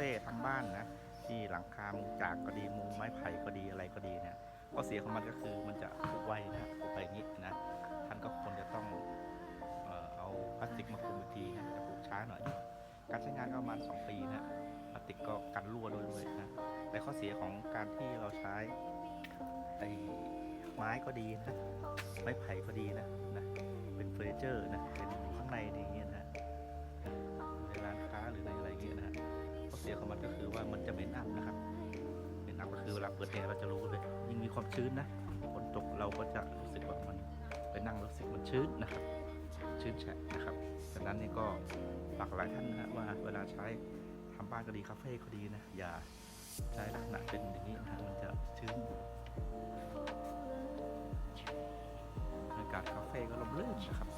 ฟ่ทำบ้านนะที่หลังคามุงจากก็ดีมุงไม้ไผ่ก็ดีอะไรก็ดีเนี่ยข้อเสียของมันก็คือมันจะผุไวนะผุไปงนี้นะท่านก็ควรจะต้องเอาพลาสติกมาคลุมทีนะจะผุช้าหน่อย การใช้งานก็ประมาณ2ปีนะพลาสติกก็กันรั่วด้วยด้วยนะแต่ข้อเสียของการที่เราใช้ไอ้ไม้ก็ดีนะไม้ไผ่ก็ดีนะนะเป็นเฟอร์นิเจอร์นะเป็น ปิดแอร์เราจะรู้เลย ยิ่งมีความชื้นนะฝนตกเราก็จะรู้สึกว่ามันไปนั่งรู้สึกมันชื้นนะครับ ชื้นแฉะนะครับดังนั้นนี่ก็ฝากหลายท่านนะว่าเวลาใช้ทำบ้านก็ดีคาเฟ่ก็ดีนะอย่าใช้ลักษณะเป็นอย่างนี้นะฮะมันจะชื้นบรรยากาศคาเฟ่ก็ลมลื่นนะครับ